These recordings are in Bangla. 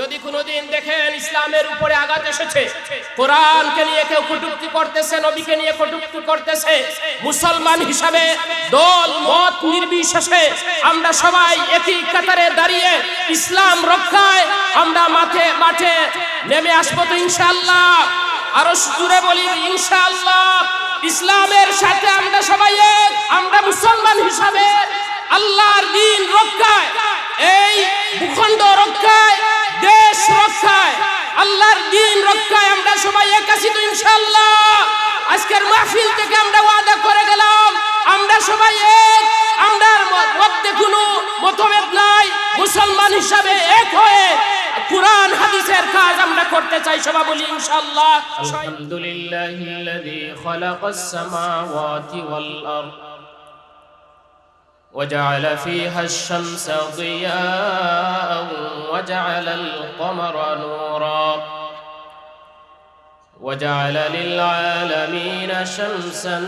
যদি কোনোদিন দেখেন ইসলামের উপরে আঘাত এসেছে, কোরআনকে নিয়ে কেউ কটুক্তি করতেছে, নবীকে নিয়ে কটুক্তি করতেছে, মুসলমান হিসাবে দল, মত নির্বিশেষে আমরা সবাই একই কাতারে দাঁড়িয়ে ইসলাম রক্ষায় আমরা মাঠে মাঠে নেমে আসব তো ইনশাআল্লাহ। আরও জুড়ে বলি, ইনশাআল্লাহ। ইসলামের সাথে আমরা সবাই আমরা মুসলমান হিসাবে আল্লাহর দিন রক্ষায়, এই ভূখণ্ড রক্ষায় দেশ রক্ষায়, আল্লাহর দিন রক্ষায় আমরা সবাই এক আছি তো ইনশাআল্লাহ। আজকের মাহফিল থেকে আমরা ওয়াদা করে গেলাম, আমরা সবাই এক, আমরা মধ্যে কোনো মতভেদ নাই, মুসলমান হিসাবে এক হয়ে কোরআন, হাদিসের কাজ আমরা করতে চাই, সবাই বলি ইনশাআল্লাহ। আলহামদুলিল্লাহিল্লাযী খালাকাস সামাওয়াতি ওয়াল আরদ। وجعل فيها الشمس ضياء وجعل القمر نورا وجعل للعالمين شمسا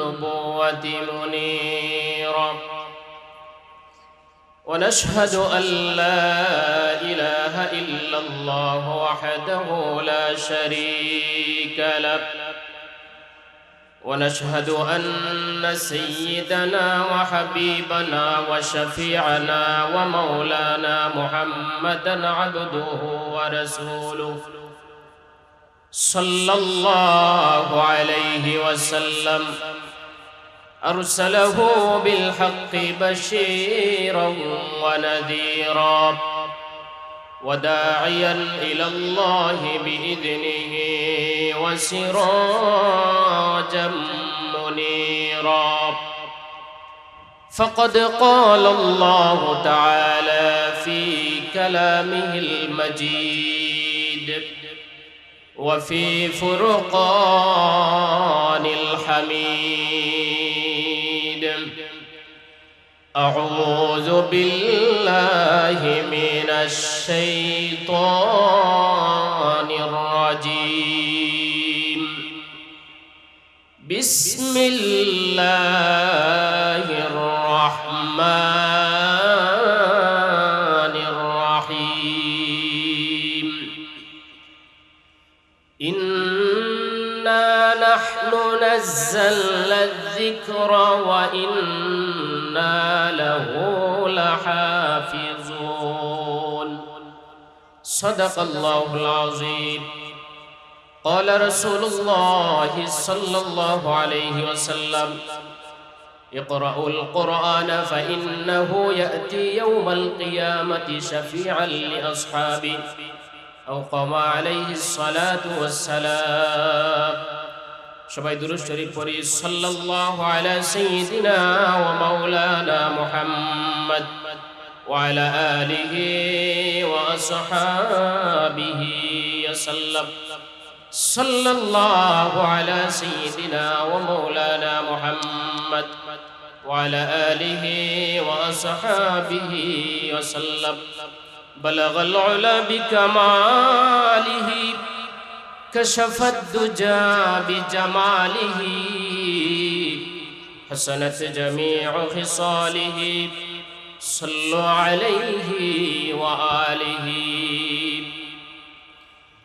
النبوة منيرا ونشهد أن لا إله إلا الله وحده لا شريك له ونشهد أن سيدنا وحبيبنا وشفيعنا ومولانا محمدا عبده ورسوله صلى الله عليه وسلم. أرسله بالحق بشيرا ونذيرا وداعيا إلى الله بإذنه وسراجا منيرا. فقد قال الله تعالى في كلامه المجيد وفي فرقان الحميد أعوذ بالله من الشيطان بسم الله الرحمن الرحيم. إنا نحن نزلنا الذكر وإنا له لحافظون. صدق الله العظيم. قال رسول الله صلى الله عليه وسلم اقرأوا القرآن فإنه يأتي يوم القيامة شفيعا لأصحابه أو قام عليه الصلاة والسلام সবাই দুরুদ শরীফ পড়ি সাল্লাল্লাহু আলা সাইয়্যিদিনা ওয়া মাওলানা মুহাম্মদ ওয়া আলা আলিহি ওয়া আসহাবিহি ওয়াসাল্লাম সাল্লাল্লাহু صلى الله على سيدنا ومولانا محمد وعلى آله وأصحابه وسلم. بلغ العلا بكماله كشف الدجى بجماله حسنت جميع خصاله. صلوا عليه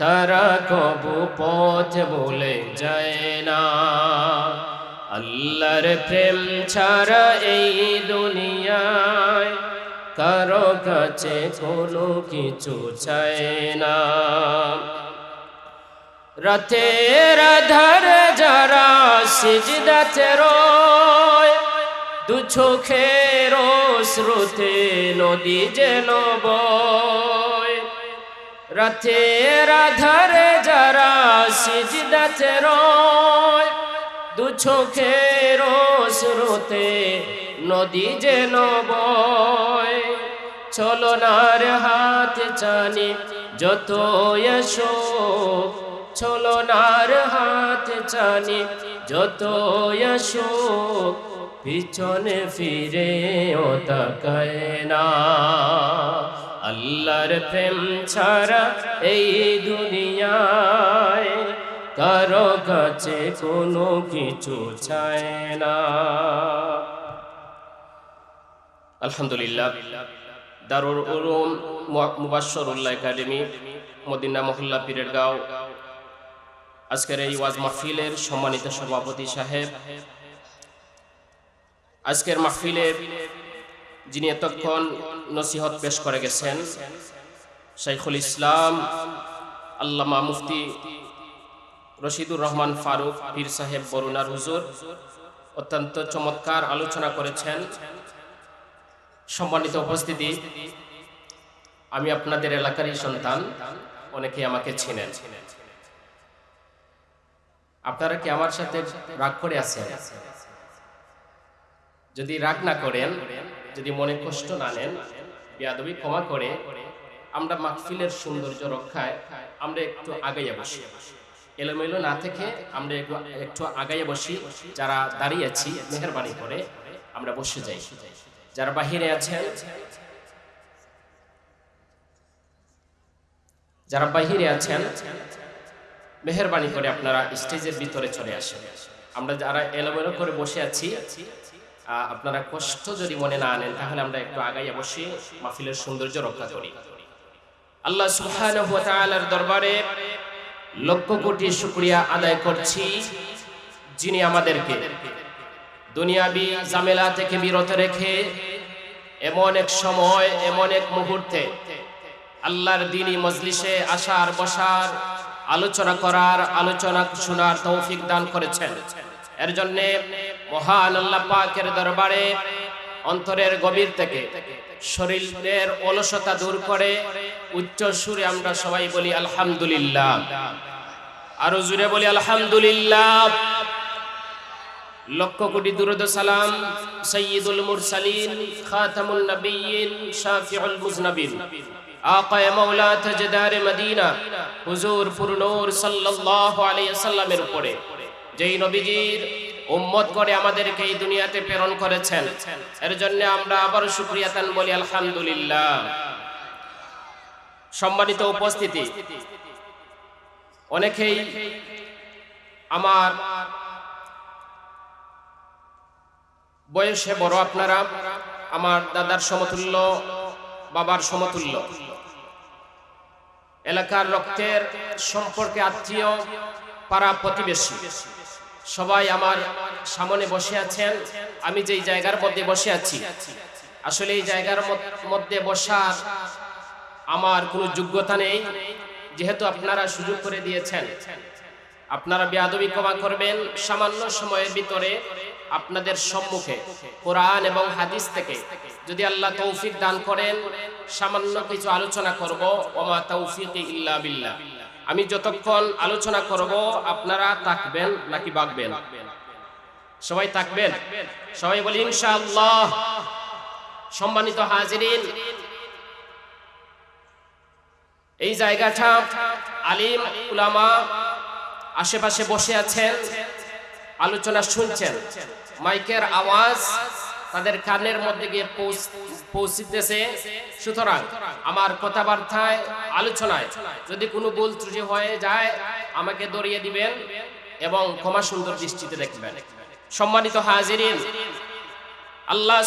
তারা কবু পথ বলে যায় না। আল্লাহর প্রেম ছাড়া এই দুনিয়ায় কারও কাছে কোনো কিছু চায় না। রাতের আধার যারা সিজদাতে রয়, দু চোখের স্রোতে নদী যেন বয়। রাতের আধারে যারা সিজদাতে রয় দু চোখের স্রোতে নদী যেন বয়। চলনার হাত চানি, যত এসো। ছলনার হাত চানি, যত এসো। পিছনে ফিরে ও তাকায় না। আল্লাহর প্রেম ছাড়া এই দুনিয়ায় কারও কাছে কোনো কিছু চায় না। আলহামদুলিল্লাহ, দারুল উলুম মুবাশশরুল্লাহ একাডেমি, মদিনা মহল্লা পীরের গাঁও আজকের এই ওয়াজ মাহফিলের সম্মানিত সভাপতি সাহেব, আজকের মাহফিলের যিনি এতক্ষণ নসিহত পেশ করে গেছেন, শাইখুল ইসলাম আল্লামা মুফতি রশিদুর রহমান ফারুক, পীর সাহেব বরুণার হুজুর, অত্যন্ত চমৎকার আলোচনা করেছেন। সম্মানিত উপস্থিতি, আমি আপনাদের এলাকারই সন্তান অনেকে আমাকে চিনেন। আপনারা কি আমার সাথে রাগ করে আছেন? যদি রাগ না করেন যদি মনে কষ্ট না নেন, বিয়াদবি ক্ষমা করে আমরা মাহফিলের সৌন্দর্য রক্ষায় আমরা একটু আগাইয়া বসি। এলোমেলো না থেকে আমরা একটু আগাইয়া বসি। যারা দাঁড়িয়ে আছি, মেহরবানি করে আমরা বসে যাই। যারা বাহিরে আছেন, যারা বাহিরে আছেন, মেহরবানি করে আপনারা স্টেজের ভিতরে চলে আসেন। আমরা যারা এলোমেলো করে বসে আছি আপনারা কষ্ট যদি মনে না আনেন, তাহলে আমরা একটু আগাইয়া বসে মাহফিলের সৌন্দর্য রক্ষা করি। আল্লাহ সুবহানাহু ওয়া তাআলার দরবারে লক্ষ কোটি শুকরিয়া আদায় করছি যিনি আমাদেরকে দুনিয়াবি জামেলা থেকে বিরত রেখে এমন এক সময়, এমন এক মুহূর্তে আল্লাহর দিনই মজলিসে আসার বসার আলোচনা করার, আলোচনা শোনার তৌফিক দান করেছেন। এর জন্যে মহান আল্লাহ পাকের দরবারে, অন্তরের গভীর থেকে শরীরের অলসতা দূর করে উচ্চ সুরে আমরা সবাই বলি আলহামদুলিল্লাহ। আরও জুড়ে বলি আলহামদুলিল্লাহ। লক্ষ কোটি দুরুদ সালাম সৈয়দুল মুরসালিন, খাতামুন নবিয়্যিন শাফিউল মুজনাবিন। আকায়ে মাওলা তাজদার মদিনা, হুজুর পুরনূর সাল্লাল্লাহু আলাইহি সাল্লামের উপরে। যেই নবীজির উম্মত করে আমাদেরকে এই দুনিয়াতে প্রেরণ করেছেন, এর জন্য আমরা আবার শুকরিয়া তান বলি, আলহামদুলিল্লাহ। সম্মানিত উপস্থিতি, অনেকেই আমার বয়সে বড় আপনারা, আমার দাদার সমতুল্য, বাবার সমতুল্য। এলাকার রক্তের সম্পর্কে আত্মীয়, পাড়া প্রতিবেশী। সবাই আমার সামনে বসে আছেন। আমি যেই জায়গার মধ্যে বসে আছি। আসলে এই জায়গার মধ্যে বসার আমার কোনো যোগ্যতা নেই। যেহেতু আপনারা সুযোগ করে দিয়েছেন। আপনারা বেয়াদবি ক্ষমা করবেন সামান্য সময়ের ভিতরে আপনাদের সম্মুখে। কোরআন এবং হাদিস থেকে যদি আল্লাহ তৌফিক দান করেন, সামান্য কিছু আলোচনা করব। ওমা তৌফিক ইল্লা বিল্লাহ। আমি যতক্ষণ আলোচনা করব, আপনারা তাকবেন নাকি বাঁকবেন সবাই তাকবেন? সবাই বলি, ইনশাআল্লাহ। সম্মানিত হাজিরিন, এই জায়গাটা আলিম উলামা আশেপাশে বসে আছেন, আলোচনা শুনছেন। মাইকের আওয়াজ তাদের কানের মধ্যে গিয়ে পৌঁছ- পৌঁছিতেছে। সুতরাং আমার কথাবার্তায়, আলোচনায় যদি কোনো ভুল ত্রুটি হয়ে যায়, আমাকে দরিয়ে দিবেন এবং ক্ষমা সুন্দর দৃষ্টিতে দেখবেন। সম্মানিত হাজিরিন, আল্লাহ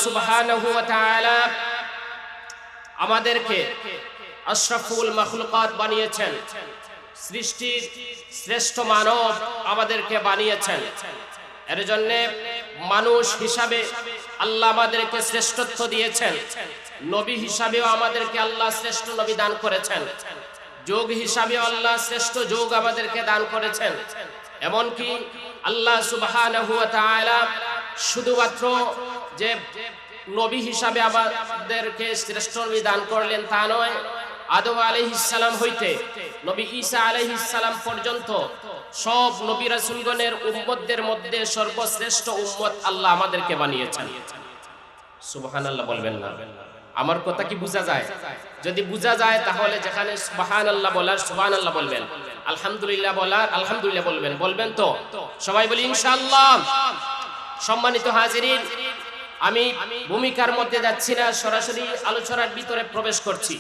তাআলা আমাদেরকে আশরাফুল মাখলুকাত বানিয়েছেন। সৃষ্টির শ্রেষ্ঠ মানব আমাদেরকে বানিয়েছেন। এর জন্য মানুষ হিসাবে আল্লাহ আমাদেরকে শ্রেষ্ঠত্ব দিয়েছেন। নবী হিসাবেও আমাদেরকে আল্লাহ শ্রেষ্ঠ নবী দান করেছেন। যোগ হিসাবেও আল্লাহ শ্রেষ্ঠ যোগ আমাদেরকে দান করেছেন। এমনকি আল্লাহ তাআলা শুধুমাত্র যে নবী হিসাবে আমাদেরকে শ্রেষ্ঠ নবী দান করলেন তা নয়, আদম আলাইহিসসালাম হইতে, নবী ঈসা আলাইহিসসালাম পর্যন্ত সব নবী রাসূলগণের উম্মতদের মধ্যে সর্বশ্রেষ্ঠ উম্মত আল্লাহ আমাদেরকে বানিয়েছেন। সুবহানাল্লাহ বলবেন না। আমার কথা কি বোঝা যায়? যদি বোঝা যায়, তাহলে যেখানে সুবাহান আল্লাহ বলার সুবাহান আল্লাহ বলবেন। আলহামদুলিল্লাহ বলার, আলহামদুলিল্লাহ বলবেন। বলবেন তো? সবাই বলি, ইনশাআল্লাহ। সম্মানিত হাজিরিন, আমি ভূমিকার মধ্যে যাচ্ছি না, সরাসরি আলোচনার ভিতরে প্রবেশ করছি।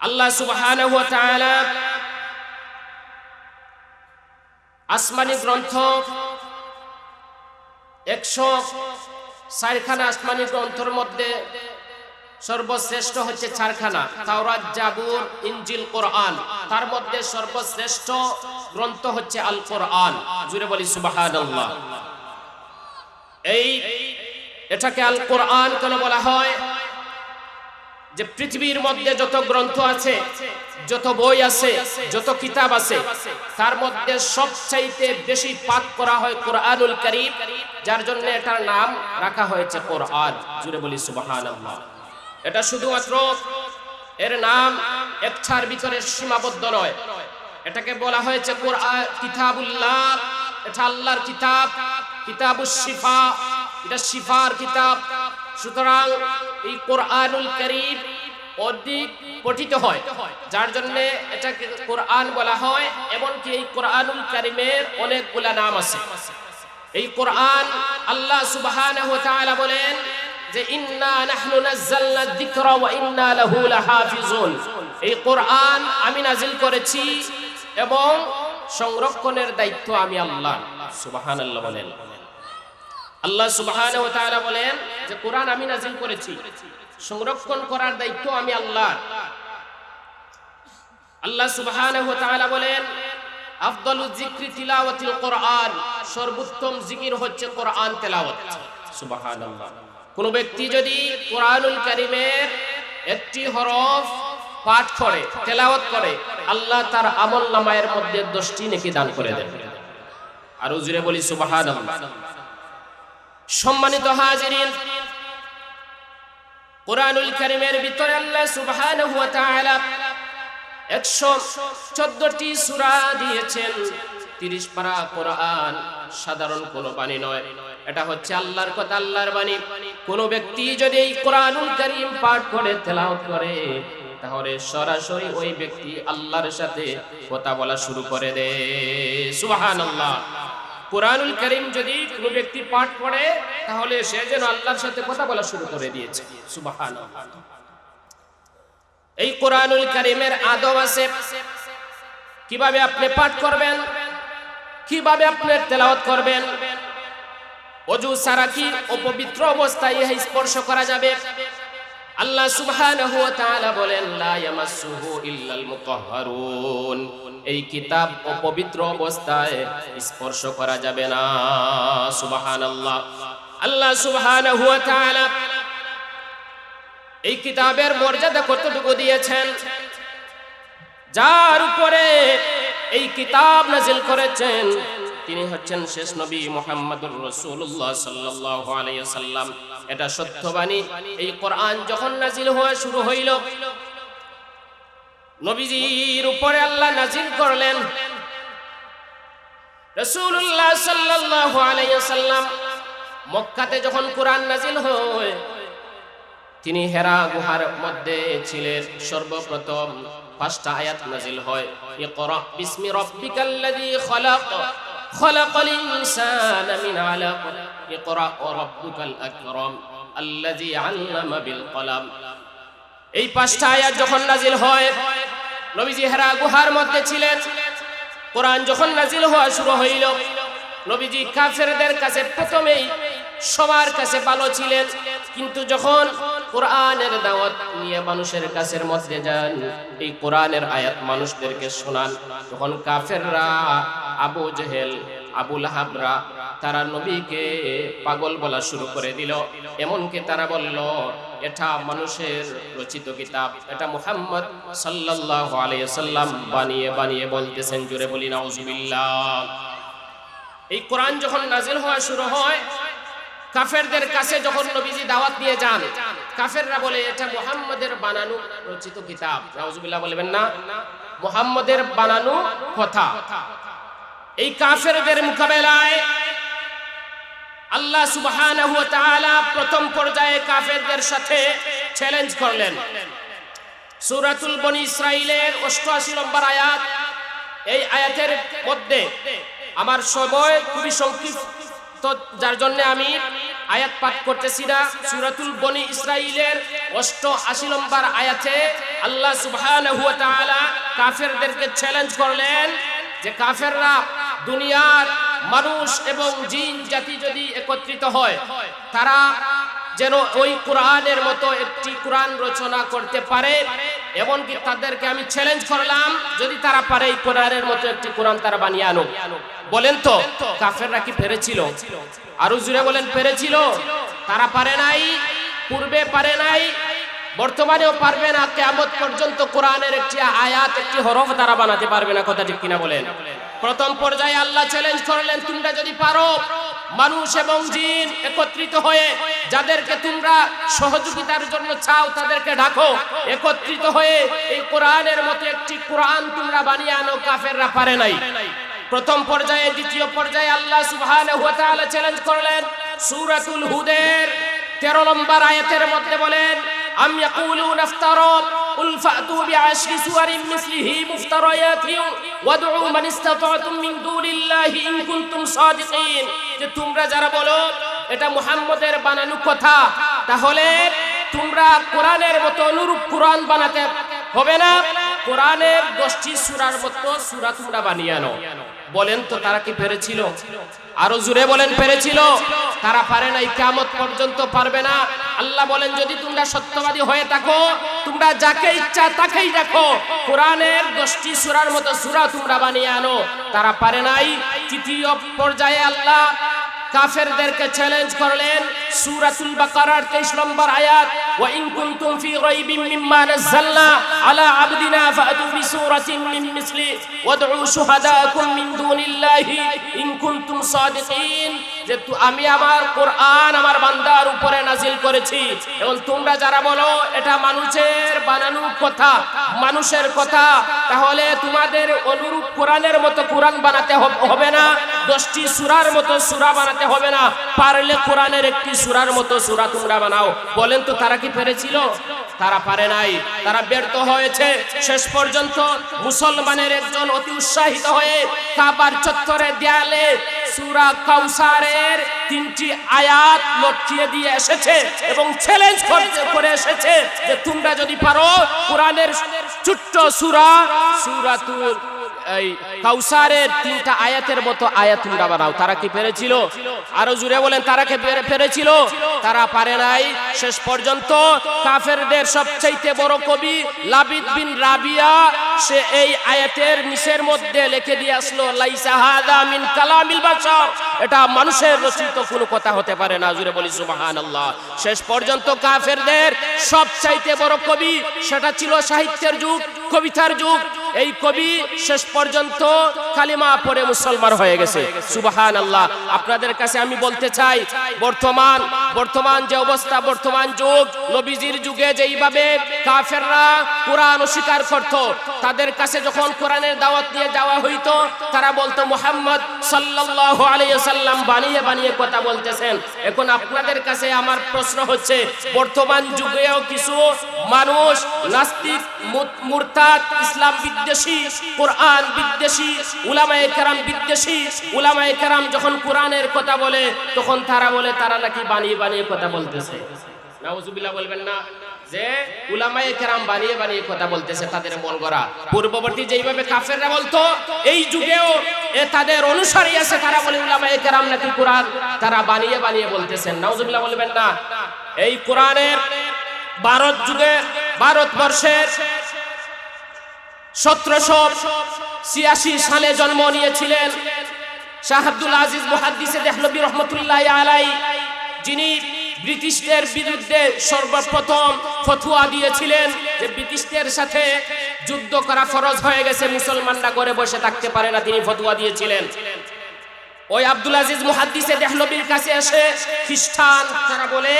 আল্লাহ সুবহানাহু ওয়া তাআলা আসমানি গ্রন্থ, একশো চারখানা আসমানি গ্রন্থর মধ্যে সর্বশ্রেষ্ঠ হচ্ছে চারখানা, তাওরাত, জাবুর ইঞ্জিল কোরআন। তার মধ্যে সর্বশ্রেষ্ঠ গ্রন্থ হচ্ছে আল কোরআন জুড়ে বলি, সুবহানাল্লাহ। এই, এটাকে আল কোরআন কেন বলা হয়? যে পৃথিবীর মধ্যে যত গ্রন্থ আছে, যত বই আছে, যত কিতাব আছে, তার মধ্যে সবচাইতে বেশি পাঠ করা হয় কোরআনুল করিম, যার জন্য এটার নাম রাখা হয়েছে কোরআন। জুড়ে বলি সুবহানাল্লাহ। এটা শুধুমাত্র এর নাম একটার ভিতরে সীমাবদ্ধ নয়। এটাকে বলা হয়েছে কোরআন, কিতাবুল্লাহ। এটা আল্লাহর কিতাব কিতাবুস শিফা। এটা শিফার কিতাব। সুতরাং এই কোরআনুল করিম অধিক পঠিত হয়, যার জন্য এটাকে কোরআন বলা হয়, এমনকি এই কোরআনুল করিমের অনেকগুলা নাম আছে। এই কোরআন আল্লাহ সুবহানাহু ওয়া তাআলা বলেন যে, ইন্না নাহনু নাযালনা যিকরা ওয়া ইন্না লাহু লাহাফিজুন। এই কোরআন আমি নাজিল করেছি এবং সংরক্ষণের দায়িত্ব আমি আল্লাহ সুবহানাল্লাহ বলেন। আল্লাহ তাআলা বলেন যে কোরআন আমি নাজিল করেছি। সংরক্ষণ করার দায়িত্ব আমি আল্লাহ আল্লাহ তাআলা বলেন, আফদালু যিকরি তিলাওয়াতিল কোরআন, সর্বোত্তম জিকির হচ্ছে কোরআন তেলাওয়াত। সুবহানাল্লাহ। কোন ব্যক্তি যদি কোরআনুল কারীমের একটি হরফ পাঠ করে, তেলাওয়াত করে, আল্লাহ তার আমল নামায়ের মধ্যে দশটি নেকি দান করে দেন। আর উজুরে বলি সুবহানাল্লাহ। সম্মানিত হাজিরিন, কোরআনুল কারীমের ভিতরে আল্লাহ সুবহানাহু ওয়া তাআলা 114টি সূরা দিয়েছেন। 30 পারা কোরআন সাধারণ কোনো বাণী নয়। এটা হচ্ছে আল্লাহর কথা, আল্লাহর বাণী। কোন ব্যক্তি যদি এই কোরআনুল কারীম পাঠ করে, তেলাওয়াত করে, তাহলে সরাসরি ওই ব্যক্তি আল্লাহর সাথে কথা বলা শুরু করে দেয়। সুবহানাল্লাহ। কোরআনুল করিম যদি কোনো ব্যক্তি পাঠ করে তাহলে সে যেন আল্লাহর সাথে কথা বলা শুরু করে দিয়েছে। এই কোরআনুল করিমের আদব আছে, কীভাবে আপনি পাঠ করবেন, কীভাবে আপনি তেলাওয়াত করবেন, অজু সারা কি অপবিত্র অবস্থায় স্পর্শ করা যাবে? আল্লাহ সুবহানাহু ওয়া তাআলা বলেন, লা ইয়ামাসসুহু ইল্লাল মুতাহহারুন এই কিতাব অপবিত্র অবস্থায় স্পর্শ করা যাবে না। সুবহানাল্লাহ। আল্লাহ সুবহানাহু ওয়া তাআলা এই কিতাবের মর্যাদা কতটুকু দিয়েছেন? যার উপরে এই কিতাব নাজিল করেছেন তিনি হচ্ছেন শেষ নবী মোহাম্মদুর রসুল্লাহ সাল্লাহ আলাইসাল্লাম এটা সত্যবাণী। এই কোরআন যখন নাজিল হওয়া শুরু হইল, নবীজির উপরে আল্লাহ নাজিল করলেন। রসুল্লাহ সাল্লাহ আলাইসাল্লাম মক্কাতে যখন কোরআন নাজিল হয়, তিনি হেরা গুহার মধ্যে ছিলেন। সর্বপ্রথম পাঁচটা আয়াত নাজিল হয়। ইকরা বিসমি রাব্বিকাল্লাযী খলাক। ইনসানা মিন আলাক। ইকরা রাব্বুকাল আকরাম, আল্লাযী আল্লামা বিল কলাম। এই পাঁচটা আয়াত যখন নাজিল হয়, নবীজি হেরা গুহার মধ্যে ছিলেন। কোরআন যখন নাজিল হওয়া শুরু হইল, নবীজি কাফেরদের কাছে প্রথমেই সবার কাছে ভালো ছিলেন। কিন্তু যখন কোরআনের দাওয়াত নিয়ে মানুষের কাছের মধ্যে যান, এই কোরআনের আয়াত মানুষদেরকে শোনান। তখন কাফেররা আবু জেহেল আবুল হাবরা তারা নবীকে পাগল বলা শুরু করে দিল। এমনকি তারা বলল, এটা মানুষের রচিত কিতাব। এটা মুহাম্মদ সাল্লাল্লাহু আলাইহি সাল্লাম বানিয়ে বানিয়ে বলতেছেন। জুড়ে বলি, নাউজুবিল্লাহ। এই কোরআন যখন নাজিল হওয়া শুরু হয়, কাফেরদের কাছে যখন নবীজি দাওয়াত দিয়ে যান, কাফেররা বলে, এটা মুহাম্মাদের বানানো রচিত কিতাব। নাউজুবিল্লাহ বলবেন না, মুহাম্মাদের বানানো কথা। এই কাফেরদের মোকাবেলায় আল্লাহ তাআলা প্রথম পর্যায়ে কাফেরদের সাথে চ্যালেঞ্জ করলেন। সূরাতুল বনি ইসরাইলের 88 নম্বর আয়াত, এই আয়াতের মধ্যে আমার সময় খুবই সংক্ষিপ্ত, যার জন্য আমি আয়াত পাঠ করতেছি না। সূরাতুল বনি ইসরাইলের 88 নম্বর আয়াতে আল্লাহ তাআলা কাফেরদেরকে চ্যালেঞ্জ করলেন যে কাফেররা দুনিয়ার মানুষ এবং জিন জাতি যদি একত্রিত হয়, তারা যেন ওই কোরআনের মতো একটি কোরআন রচনা করতে পারে। এমনকি তাদেরকে আমি চ্যালেঞ্জ করলাম, যদি তারা পারে এই কোরআনের মতো একটি কোরআন তারা বানিয়ে আনো বলেন তো, কাফেররা কি পেরেছিল? আরও জুড়ে বলেন, পেরেছিল। তারা পারে নাই, পূর্বে পারে নাই, বর্তমানেও পারবে না কেমন পর্যন্ত কোরআনের একটি আয়াত, একটি হরফ তারা বানাতে পারবে না, কথা ঠিক কিনা বলেন? প্রথম পর্যায়ে আল্লাহ চ্যালেঞ্জ করলেন, তোমরা যদি পারো, মানুষ এবং জিন একত্রিত হয়ে যাদেরকে তোমরা সহযোগিতার জন্য চাও, তাদেরকে ডাকো। একত্রিত হয়ে এই কোরআনের মতো একটি কোরআন তোমরা বানিয়ে আনো, কাফেররা পারে নাই। প্রথম পর্যায়ে, দ্বিতীয় পর্যায়ে আল্লাহ সুবহানাহু ওয়া তাআলা চ্যালেঞ্জ করলেন, সূরাতুল হুদের 13 নম্বর আয়াতের মধ্যে বলেন আম ইয়াকুলুনা ইফতারা قل فأتوا بعشر سور مثله مفتريات وادعوا من استطعتم من دون الله إن كنتم صادقين যে তোমরা যারা বলো এটা মুহাম্মদের বানানো কথা তাহলে তোমরা কোরআনের মতো অনুরূপ কোরআন বানাতে হবে না কোরআনের দশটি সূরার মতো সূরা তোমরা বানিয়ে আনো বলেন তো তারা কি পেরেছিল আরো জুড়ে বলেন পেরেছিল তারা পারে নাই কিয়ামত পর্যন্ত পারবে না আল্লাহ বলেন, যদি তোমরা সত্যবাদী হয়ে থাকো, তোমরা যাকে ইচ্ছা তাকেই দেখো। কোরআনের দশটি সুরার মতো সুরা তোমরা বানিয়ে আনো। তারা পারে নাই। তৃতীয় পর্যায়ে আল্লাহ কাফেরদেরকে চ্যালেঞ্জ করলেন বাকারার 23 নম্বর আয়াত, ওয়া ইন কুনতুম ফি রাইবিম মিম্মা আলা আবদিনা ফাতু বিসূরাতিন মিন মিসলি ওয়াদউ শুহাদাকুম মিন দুনিল্লাহি ইন কুনতুম সাদিকিন। যে আমি আমার কোরআন আমার বান্দার উপরে নাজিল করেছি এবং তোমরা যারা বলো, এটা মানুষের বানানো কথা, মানুষের কথা, তাহলে তোমাদের অনুরূপ কোরআনের মতো কোরআন বানাতে হবে না। দশটি সুরার মতো সুরা বানাতে হবে না। পারলে কোরআনের একটি সূরার মতো সূরা তোমরা বানাও। বলেন তো তারা কি পেরেছিল? তারা পারে নাই। তারা ব্যর্থ হয়েছে। শেষ পর্যন্ত মুসলমানের একজন অতি উৎসাহিত হয়ে কাবার চত্বরে দেয়ালে সুরা কাউসারের তিনটি আয়াত লটকিয়ে দিয়ে এসেছে এবং চ্যালেঞ্জ করে এসেছে যে তোমরা যদি পারো, কোরআনের ছোট্ট সূরা, সূরাতুল এই কাউসারের তিনটা আয়াতের মতো আয়াত তোমরা বানাও। তারা কি পেরেছিল? আরও জুড়ে বলেন, তারা কি পেরে- পেরেছিল? তারা পারে নাই। শেষ পর্যন্ত কাফেরদের সবচাইতে বড় কবি লাবিদ বিন রাবিয়া সে এই আয়াতের নিচের মধ্যে লিখে দিয়ে আসলো, লাইসা হাদা মিন কালামিল বাশার। এটা মানুষের রচিত কোনো কথা হতে পারে না, জুড়ে বলি সুবহানাল্লাহ। শেষ পর্যন্ত কাফেরদের সবচাইতে বড় কবি সেটা ছিল সাহিত্যের যুগ, কবিতার যুগ। এই কবি শেষ পর্যন্ত কালিমা পড়ে মুসলমান হয়ে গেছে সুবাহান আল্লাহ আপনাদের কাছে আমি বলতে চাই, বর্তমান বর্তমান যে অবস্থা, বর্তমান যুগ, নবীজির যুগে যেইভাবে কাফেররা কোরআন অস্বীকার করত তাদের কাছে যখন কোরআনের দাওয়াত নিয়ে যাওয়া হইতো, তারা বলতো, মুহাম্মদ সাল্লাল্লাহু আলাইহি সাল্লাম বানিয়ে বানিয়ে কথা বলতেছেন। এখন আপনাদের কাছে আমার প্রশ্ন হচ্ছে, বর্তমান যুগেও কিছু মানুষ নাস্তিক মুরতাদ, ইসলাম বিদ্বেষী, কোরআন বিদ্বেষী, উলামায়ে কেরাম বিদ্বেষী, উলামায়ে কেরাম যখন কোরআনের কথা বলে, তখন তারা বলে, তারা নাকি বানিয়ে বানিয়ে কথা বলতেছে। নাউজুবিল্লাহ বলবেন না। যে উলামায়ে কেরাম বানিয়ে বানিয়ে কথা বলতেছে তাদের মন গড়া পূর্ববর্তী যেইভাবে কাফেররা বলতো, এই যুগেও এ তাদের অনুসারী আছে, তারা বলে উলামায়ে কেরাম নাকি কোরআন। তারা বানিয়ে বানিয়ে বলতেছেন। নাউজুবিল্লাহ বলবেন না। এই কোরআনের ভারত যুগে, ভারতবর্ষের সতেরোশো ছিয়াশি সালে জন্ম নিয়েছিলেন শাহ আব্দুল আজিজ মুহাদ্দিসে দেহলবী রহমতুল্লাহ আলাই যিনি ব্রিটিশদের বিরুদ্ধে সর্বপ্রথম ফতুয়া দিয়েছিলেন যে ব্রিটিশদের সাথে যুদ্ধ করা ফরজ হয়ে গেছে, মুসলমানরা ঘরে বসে থাকতে পারে না, তিনি ফতুয়া দিয়েছিলেন। ওই আব্দুল আজিজ মুহাদ্দিসে দেহনবীর কাছে এসে খ্রিস্টান তারা বলে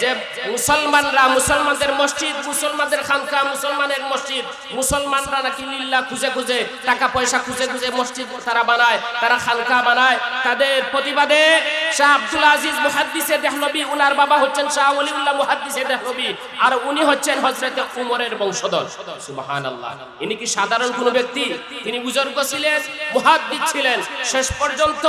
যে মুসলমানরা, মুসলমানদের মসজিদ, মুসলমানদের খানকা, মুসলমানের মসজিদ, মুসলমানরা নাকি লিল্লা খুঁজে খুঁজে, টাকা পয়সা খুঁজে খুঁজে মসজিদ তারা বানায়, তারা খানকা বানায়। তাদের প্রতিবাদে শাহ আব্দুল আজিজ মুহাদ্দিসে দেহলবি উনার বাবা হচ্ছেন শাহ ওলিউল্লাহ মুহাদ্দিসে দেহলবি আর উনি হচ্ছেন হযরতে উমরের বংশধর। সুবহানাল্লাহ। ইনি কি সাধারণ কোনো ব্যক্তি? তিনি বুজুর্গ ছিলেন, মুহাদ্দিস ছিলেন। শেষ পর্যন্ত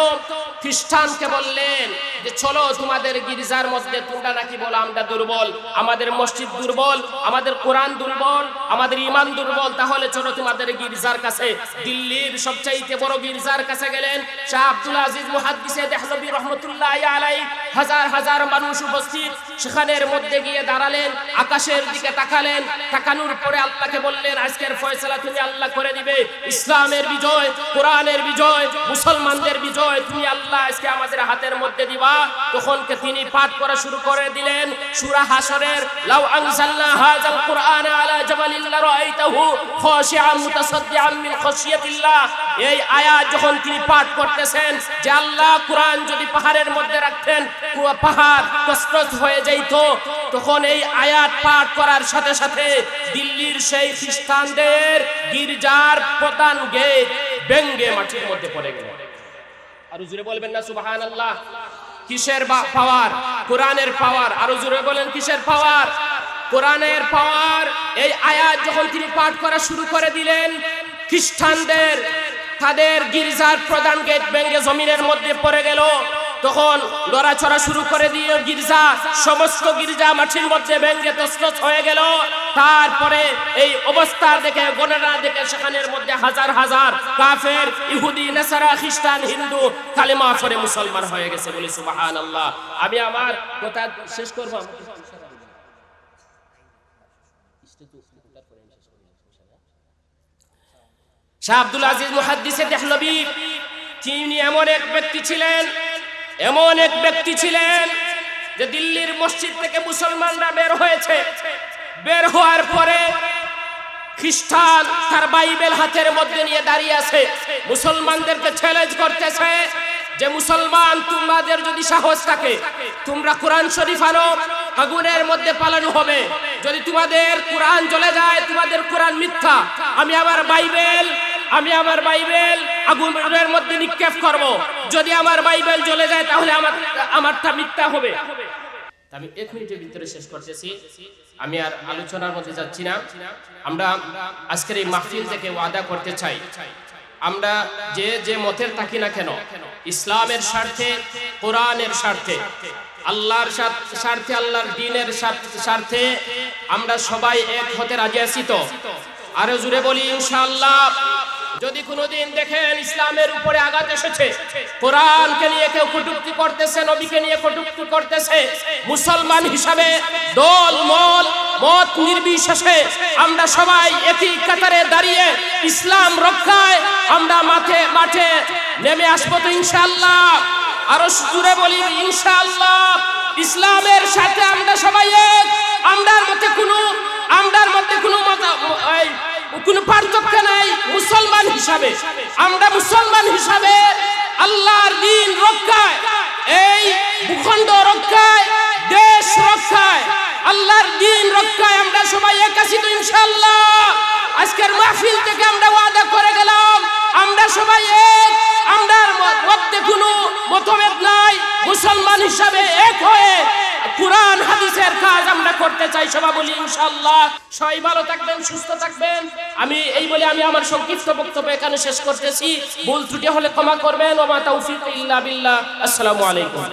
খ্রিস্টানকে বললেন যে, চলো তোমাদের গির্জার মধ্যে তোমরা নাকি বলো আমরা দুর্বল, আমাদের মসজিদ দুর্বল, আমাদের কোরআন দুর্বল, আমাদের ইমান দুর্বল, তাহলে চলো তোমাদের গির্জার কাছে, দিল্লির সবচাইতে বড় গির্জার কাছে গেলেন শাহ আব্দুল আজিজ মুহাদ্দিসে দেহলবি রহমতুল্লাহ আলাই হাজার হাজার মানুষ উপস্থিত, সেখানের মধ্যে গিয়ে দাঁড়ালেন, আকাশের দিকে তাকালেন, তাকানোর পরে আল্লাহকে বললেন, আজকের ফয়সালা তুমি আল্লাহ করে দিবে, ইসলামের বিজয়, কোরআনের বিজয়, মুসলমানদের বিজয়, তুমি আল্লাহ আজকে আমাদের হাতের মধ্যে দিবা, তখনকে তিনি পাঠ করা শুরু করে দিলেন। সূরা হাসরের লাউ আনজালনা হাযাল কুরআন আলা জাবালিন লারাআইতাহু খাশিআন মুতাসাদ্দিআন মিন খাশিয়াতিল্লাহ। এই আয়াত যখন তিনি পাঠ করতেছেন, যে আল্লাহ কোরআন যদি পাহাড়ের মধ্যে রাখতেন, পুরো পাহাড় তসতস হয়ে যাইত। তখন এই আয়াত পাঠ করার সাথে সাথে দিল্লির সেই খ্রিস্টানদের গির্জার প্রধান গেট ব্যঙ্গে মাটির মধ্যে পড়ে গেল। আরও জুড়ে বলবেন না সুবাহান আল্লাহ কিসের পাওয়ার? কোরআনের পাওয়ার। আরও জোরে বলেন, কিসের পাওয়ার? কোরআনের পাওয়ার। এই আয়াত যখন তিনি পাঠ করা শুরু করে দিলেন, খ্রিস্টানদের, তাদের গির্জার প্রধান গেট ভেঙে জমিনের মধ্যে পড়ে গেল। তখন লড়াচড়া শুরু করে দিয়ে গির্জা, সমস্ত গির্জা মাটির মধ্যে ভেঙে তসনস হয়ে গেল। তারপরে এই অবস্থা দেখে গণনা দেখে সেখানের মধ্যে হাজার হাজার কাফের, ইহুদি, নেসারা, খ্রিস্টান, হিন্দু কালিমা পরে মুসলমান হয়ে গেছে বলি সুবাহান আল্লাহ আমি আমার কথা শেষ করব? শাহ আব্দুল আজিজ মুহাদ্দিসে দেহলবি, তিনি এমন এক ব্যক্তি ছিলেন এমন এক ব্যক্তি ছিলেন যে দিল্লির মসজিদ থেকে মুসলমানরা বের হয়েছে। বের হওয়ার পরে খ্রিস্টান তার বাইবেল হাতের মধ্যে নিয়ে দাঁড়িয়ে আছে। মুসলমানদেরকে চ্যালেঞ্জ করতেছে যে, মুসলমান, তোমাদের যদি সাহস থাকে, তোমরা কোরআন শরীফ আনো, আগুনের মধ্যে পালানো হবে। যদি তোমাদের কোরআন চলে যায়, তোমাদের কোরআন মিথ্যা। আমি আমার বাইবেল আমি আমার বাইবেল আগুনের মধ্যে নিক্ষেপ করব। যদি আমার বাইবেল চলে যায়, তাহলে আমার আমারটা মিথ্যা হবে। আমি এক মিনিটের ভিতরে শেষ করতেছি, আমি আর আলোচনার মধ্যে যাচ্ছি না। আমরা আজকের এই মাহফিল থেকে ওয়াদা করতে চাই। আমরা যে যে মতের থাকি না কেন, ইসলামের স্বার্থে, কোরআনের স্বার্থে, আল্লাহর স্বার্থে, আল্লাহর দিনের স্বার্থে আমরা সবাই এক হতে রাজি আছি তো? আরও জুড়ে বলি, ইনশাআল্লাহ। যদি কোনোদিন দেখেন ইসলামের উপরে আঘাত এসেছে, কোরআনকে নিয়ে কেউ কটুক্তি করতেছে, নবীকে নিয়ে কটুক্তি করতেছে, মুসলমান হিসাবে দল মল মত নির্বিশেষে আমরা সবাই একই কাতারে দাঁড়িয়ে ইসলাম রক্ষায় আমরা মাঠে মাঠে নেমে আসব তো ইনশাআল্লাহ। আরও জুড়ে বলি, ইনশাআল্লাহ। ইসলামের সাথে আমরা সবাই এক, আমরার মধ্যে কোনো পার্থক্য নাই মুসলমান হিসাবে। আমরা মুসলমান হিসাবে আল্লাহর দিন রক্ষায়, এই ভূখণ্ড রক্ষায়, দেশ রক্ষায়, আল্লাহর দিন রক্ষায় আমরা সবাই এক আছি তো ইনশাআল্লাহ। আজকের মাহফিল থেকে আমরা ওয়াদা করে গেলাম, আমরা সবাই এক, আমরার মধ্যে কোনো মতভেদ নাই, মুসলমান হিসাবে এক হয়ে কোরআন, হাদিসের কাজ আমরা করতে চাই, সবাই বলি ইনশাআল্লাহ। সবাই ভালো থাকবেন, সুস্থ থাকবেন। আমি এই বলে আমি আমার সংক্ষিপ্ত বক্তব্য এখানে শেষ করতেছি। ভুল ত্রুটি হলে ক্ষমা করবেন। ওমা তাওফিক ইল্লা বিল্লাহ। আসসালামু আলাইকুম।